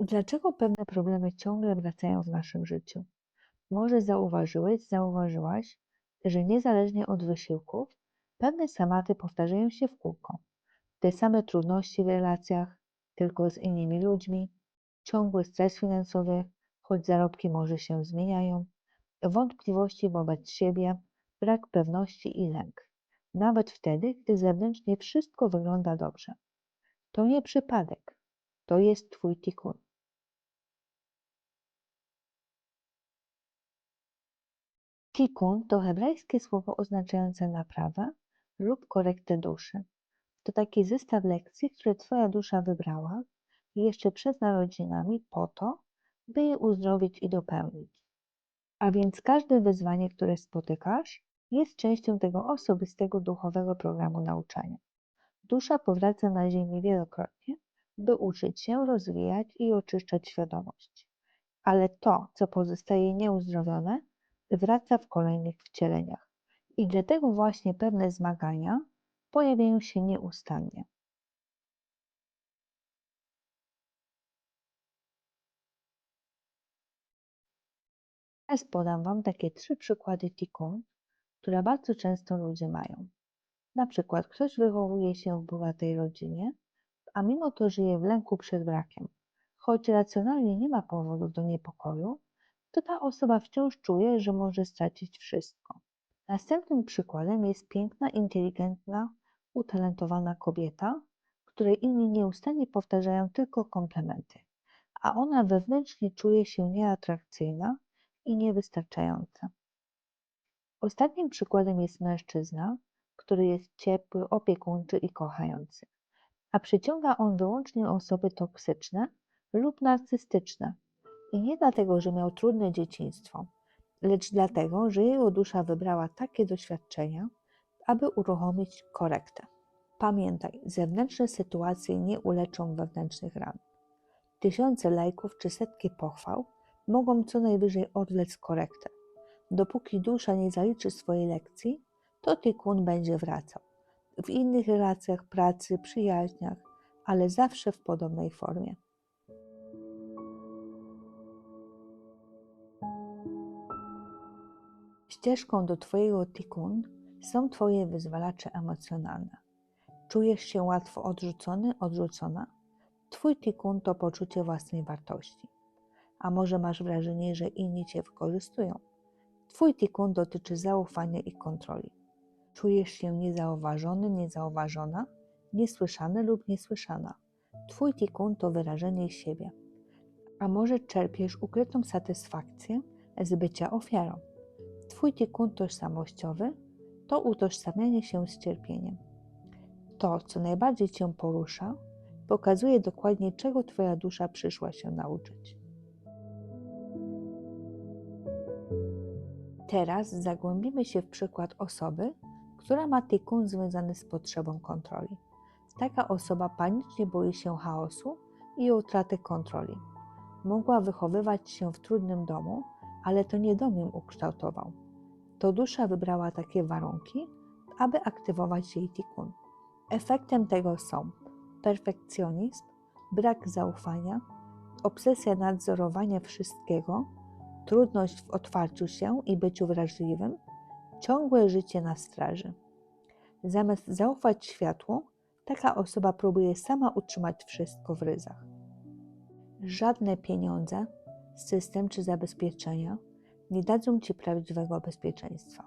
Dlaczego pewne problemy ciągle wracają w naszym życiu? Może zauważyłeś, zauważyłaś, że niezależnie od wysiłków, pewne schematy powtarzają się w kółko. Te same trudności w relacjach, tylko z innymi ludźmi, ciągły stres finansowy, choć zarobki może się zmieniają, wątpliwości wobec siebie, brak pewności i lęk. Nawet wtedy, gdy zewnętrznie wszystko wygląda dobrze. To nie przypadek, to jest Twój tikun. Tikkun to hebrajskie słowo oznaczające naprawę lub korektę duszy. To taki zestaw lekcji, które Twoja dusza wybrała jeszcze przed narodzinami po to, by je uzdrowić i dopełnić. A więc każde wyzwanie, które spotykasz, jest częścią tego osobistego duchowego programu nauczania. Dusza powraca na Ziemię wielokrotnie, by uczyć się, rozwijać i oczyszczać świadomość. Ale to, co pozostaje nieuzdrowione, wraca w kolejnych wcieleniach. I dlatego właśnie pewne zmagania pojawiają się nieustannie. Teraz podam Wam takie trzy przykłady tikkun, które bardzo często ludzie mają. Na przykład ktoś wychowuje się w bogatej rodzinie, a mimo to żyje w lęku przed brakiem. Choć racjonalnie nie ma powodów do niepokoju, to ta osoba wciąż czuje, że może stracić wszystko. Następnym przykładem jest piękna, inteligentna, utalentowana kobieta, której inni nieustannie powtarzają tylko komplementy, a ona wewnętrznie czuje się nieatrakcyjna i niewystarczająca. Ostatnim przykładem jest mężczyzna, który jest ciepły, opiekuńczy i kochający, a przyciąga on wyłącznie osoby toksyczne lub narcystyczne. I nie dlatego, że miał trudne dzieciństwo, lecz dlatego, że jego dusza wybrała takie doświadczenia, aby uruchomić korektę. Pamiętaj, zewnętrzne sytuacje nie uleczą wewnętrznych ran. Tysiące lajków czy setki pochwał mogą co najwyżej odwlec korektę. Dopóki dusza nie zaliczy swojej lekcji, to tikun będzie wracał. W innych relacjach, pracy, przyjaźniach, ale zawsze w podobnej formie. Ścieżką do Twojego tikun są Twoje wyzwalacze emocjonalne. Czujesz się łatwo odrzucony, odrzucona? Twój tikun to poczucie własnej wartości. A może masz wrażenie, że inni Cię wykorzystują? Twój tikun dotyczy zaufania i kontroli. Czujesz się niezauważony, niezauważona, niesłyszany lub niesłyszana. Twój tikun to wyrażenie siebie. A może czerpiesz ukrytą satysfakcję z bycia ofiarą? Twój tikun tożsamościowy to utożsamianie się z cierpieniem. To, co najbardziej Cię porusza, pokazuje dokładnie, czego Twoja dusza przyszła się nauczyć. Teraz zagłębimy się w przykład osoby, która ma tikun związany z potrzebą kontroli. Taka osoba panicznie boi się chaosu i utraty kontroli. Mogła wychowywać się w trudnym domu, ale to nie dom ją ukształtował. To dusza wybrała takie warunki, aby aktywować jej tikun. Efektem tego są perfekcjonizm, brak zaufania, obsesja nadzorowania wszystkiego, trudność w otwarciu się i byciu wrażliwym, ciągłe życie na straży. Zamiast zaufać światłu, taka osoba próbuje sama utrzymać wszystko w ryzach. Żadne pieniądze, system czy zabezpieczenia nie dadzą ci prawdziwego bezpieczeństwa.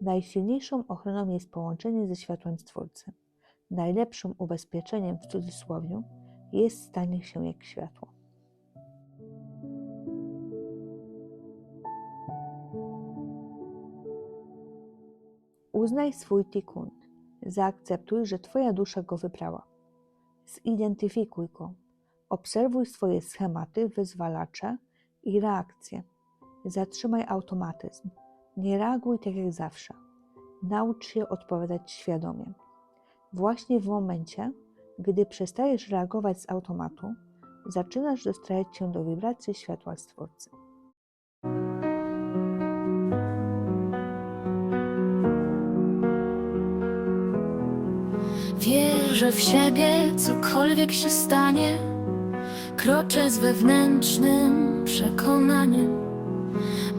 Najsilniejszą ochroną jest połączenie ze światłem Stwórcy. Najlepszym ubezpieczeniem w cudzysłowie jest stanie się jak światło. Uznaj swój tikun. Zaakceptuj, że Twoja dusza go wybrała. Zidentyfikuj go. Obserwuj swoje schematy, wyzwalacze i reakcje. Zatrzymaj automatyzm. Nie reaguj tak jak zawsze. Naucz się odpowiadać świadomie. Właśnie w momencie, gdy przestajesz reagować z automatu, zaczynasz dostrajać się do wibracji światła Stwórcy. Wierzę w siebie, cokolwiek się stanie. Kroczę z wewnętrznym przekonaniem.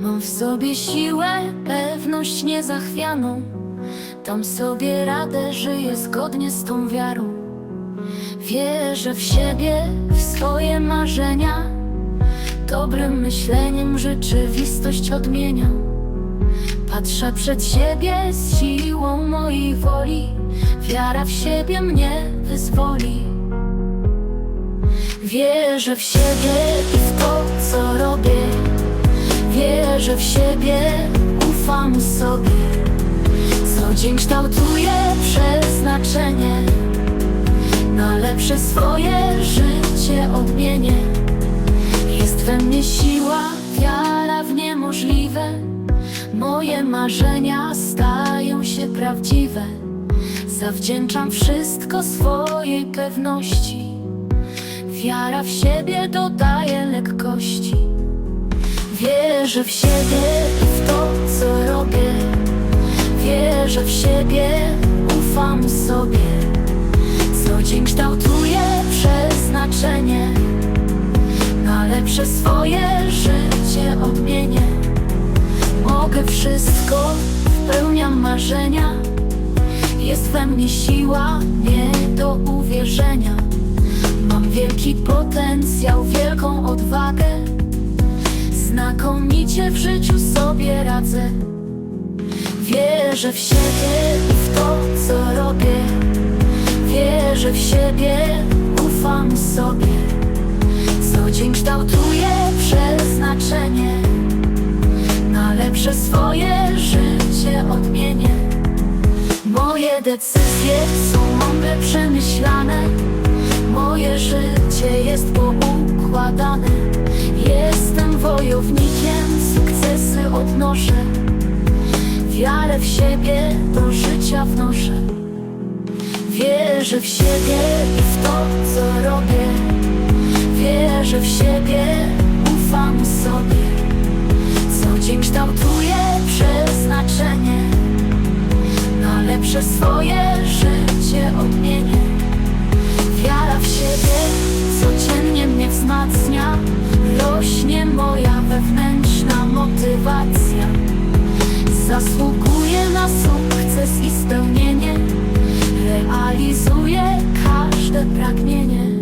Mam w sobie siłę, pewność niezachwianą. Dam sobie radę, żyję zgodnie z tą wiarą. Wierzę w siebie, w swoje marzenia. Dobrym myśleniem rzeczywistość odmieniam. Patrzę przed siebie z siłą mojej woli. Wiara w siebie mnie wyzwoli Wierzę w siebie i w to, co robię. Wierzę w siebie, ufam sobie. Co dzień kształtuje przeznaczenie. Na lepsze swoje życie odmienię. Jest we mnie siła, wiara w niemożliwe. Moje marzenia stają się prawdziwe. Zawdzięczam wszystko swojej pewności Wiara w siebie dodaje lekkości. Wierzę w siebie i w to, co robię. Wierzę w siebie, ufam sobie. Co dzień kształtuję przeznaczenie Na lepsze swoje życie odmienię. Mogę wszystko, spełniam marzenia. Jest we mnie siła, nie do uwierzenia wielki potencjał, wielką odwagę. Znakomicie w życiu sobie radzę. Wierzę w siebie i w to, co robię. Wierzę w siebie, ufam sobie. Co dzień kształtuję przeznaczenie. Na lepsze swoje życie odmienię. Moje decyzje są mądre, przemyślane Życie jest poukładane. Jestem wojownikiem, sukcesy odnoszę. Wiarę w siebie do życia wnoszę. Wierzę w siebie i w to, co robię. Wierzę w siebie, wewnętrzna motywacja. Zasługuję na sukces i spełnienie. Realizuję każde pragnienie